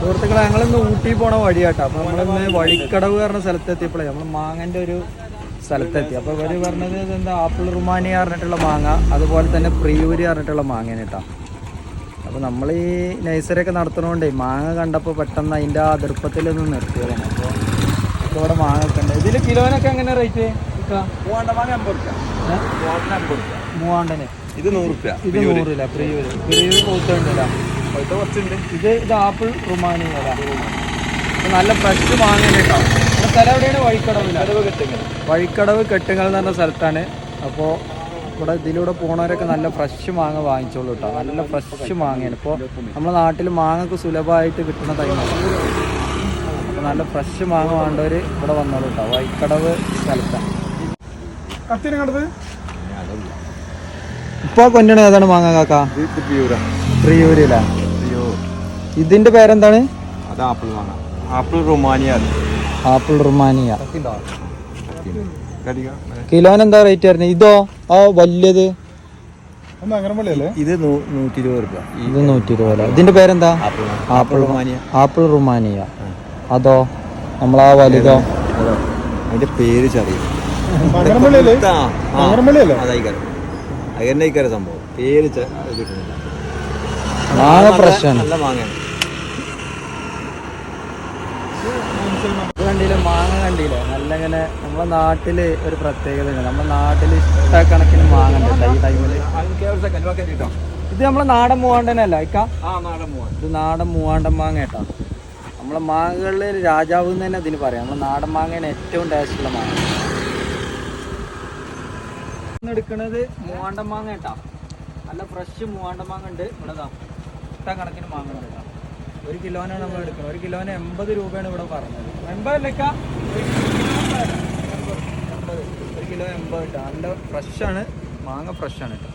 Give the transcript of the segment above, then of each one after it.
സുഹൃത്തുക്കളെ ഞങ്ങളിന്ന് ഊട്ടി പോണ വഴിയാട്ടോ. അപ്പൊ നമ്മളിന്ന് വഴിക്കടവ് പറഞ്ഞ സ്ഥലത്തെത്തിയപ്പോഴേ നമ്മൾ മാങ്ങന്റെ ഒരു സ്ഥലത്തെത്തി. അപ്പൊ ഇവർ പറഞ്ഞത് എന്താ ആപ്പിൾ റുമാനി പറഞ്ഞിട്ടുള്ള മാങ്ങ അതുപോലെ തന്നെ പ്രിയൂരി പറഞ്ഞിട്ടുള്ള മാങ്ങ കേട്ടോ. അപ്പൊ നമ്മൾ ഈ നഴ്സറിയൊക്കെ നടത്തണോണ്ടേ മാങ്ങ കണ്ടപ്പോൾ പെട്ടെന്ന് അതിന്റെ ആ അതിർപ്പത്തിലൊന്ന് നിർത്തിയതാണ്. അപ്പോൾ ഇപ്പോൾ ഇവിടെ മാങ്ങ ഒക്കെ ഉണ്ട്. ഇതിൽ കിലോനൊക്കെ എങ്ങനെ റേറ്റ് മൂവാണ്ടന്. ഇത് നൂറ് രൂപ ഇത് നൂറില്ല പ്രിയൂര്. പ്രിയൂര് പൂത്തുണ്ടല്ല പഴുത്ത കുറച്ചുണ്ട്. ഇത് ഇത് ആപ്പിൾ റുമാനി അല്ല നല്ല ഫ്രഷ് മാങ്ങ കേട്ടോ നമ്മുടെ സ്ഥലം എവിടെയാണ്? വഴിക്കടവ് കടവ് കെട്ടിങ്ങനെ വഴിക്കടവ് കെട്ടുങ്ങൾ എന്ന് പറഞ്ഞ സ്ഥലത്താണ്. അപ്പോൾ ഇവിടെ ഇതിലൂടെ പോണവരൊക്കെ നല്ല ഫ്രഷ് മാങ്ങ വാങ്ങിച്ചോളൂ കേട്ടോ നല്ല ഫ്രഷ് മാങ്ങയാണ്. ഇപ്പോൾ നമ്മുടെ നാട്ടിൽ മാങ്ങക്ക് സുലഭമായിട്ട് കിട്ടുന്ന ടൈമാണ് അപ്പോൾ നല്ല ഫ്രഷ് മാങ്ങ വേണ്ടവർ ഇവിടെ വന്നോളൂ കേട്ടോ വഴിക്കടവ് സ്ഥലത്താണ് കത്തിന് കണ്ടത്? ഇപ്പോൾ കൊല്ലണ ഏതാണ് മാങ്ങ കാക്ക? പ്യൂർ ഇതിന്റെ പേരെന്താണ്? അത് ആപ്പിൾ മാങ്ങ ആപ്പിൾ റുമാനിയ ആപ്പിൾ റുമാനിയ. കിലോന് എന്താ റേറ്റ് വരുന്നത് ഇതോ? ആ വലിയത്? ഇത് നൂറ്റി ഇരുപത് രൂപ ഇത് നൂറ്റി ഇരുപത് ഇതിന്റെ പേരെന്താ? Apple Rumania. Apple Rumania. അതോ? നമ്മളാ വലുതോ? അതിന്റെ പേര് ചെറിയ. സംഭവം? പേര് ചെറിയ കിട്ടുന്നില്ല. മാങ്ങ പ്രശ്നം നല്ല ഇത് കണ്ടില്ലേ മാങ്ങ കണ്ടില്ലേ? നല്ല ഇങ്ങനെ നമ്മളെ നാട്ടിൽ ഒരു പ്രത്യേകത ഉണ്ട് നമ്മുടെ നാട്ടിൽ ഇഷ്ടക്കണക്കിന് മാങ്ങ ഉണ്ട് ഈ ടൈമിൽ ഇത് നമ്മളെ നാടൻ മൂവാണ്ടനല്ല ഇക്ക ആ നാടൻ മൂവാൻ ഇത് നാടൻ മൂവാണ്ടൻ മാങ്ങ കേട്ടോ. നമ്മളെ മാങ്ങകളിൽ രാജാവ് എന്ന് തന്നെ അതിന് പറയാം. നമ്മളെ നാടൻ മാങ്ങയാണ് ഏറ്റവും ടേസ്റ്റ് ഉള്ള മാങ്ങ. എടുക്കുന്നത് എടുക്കണത് മൂവാണ്ടൻ മാങ്ങ കേട്ടോ. നല്ല ഫ്രഷ് മൂവാണ്ടൻ മാങ്ങ ഉണ്ട്. ഇവിടെ ഇഷ്ട കണക്കിന് മാങ്ങ എടുക്കാം. കേട്ടോ ഒരു കിലോനാണ് നമ്മൾ എടുക്കുന്നത് ഒരു കിലോന് എൺപത് രൂപയാണ് ഇവിടെ പറഞ്ഞത്. എൺപതല്ലേക്ക ഒരു കിലോ എൺപത്. കേട്ടോ നല്ല ഫ്രഷാണ് മാങ്ങ ഫ്രഷാണ് കേട്ടോ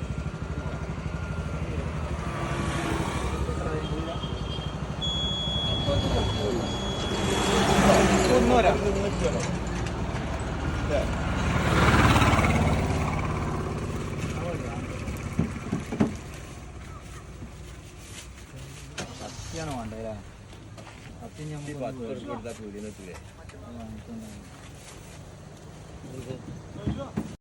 സത്യാണ് വേണ്ടത് അല്ലേ? സത്യം ഞമ്മക്ക് കൊടുത്താൽ നിർത്തില്ലേ വാങ്ങിക്കൊണ്ടാണ്. ഇത്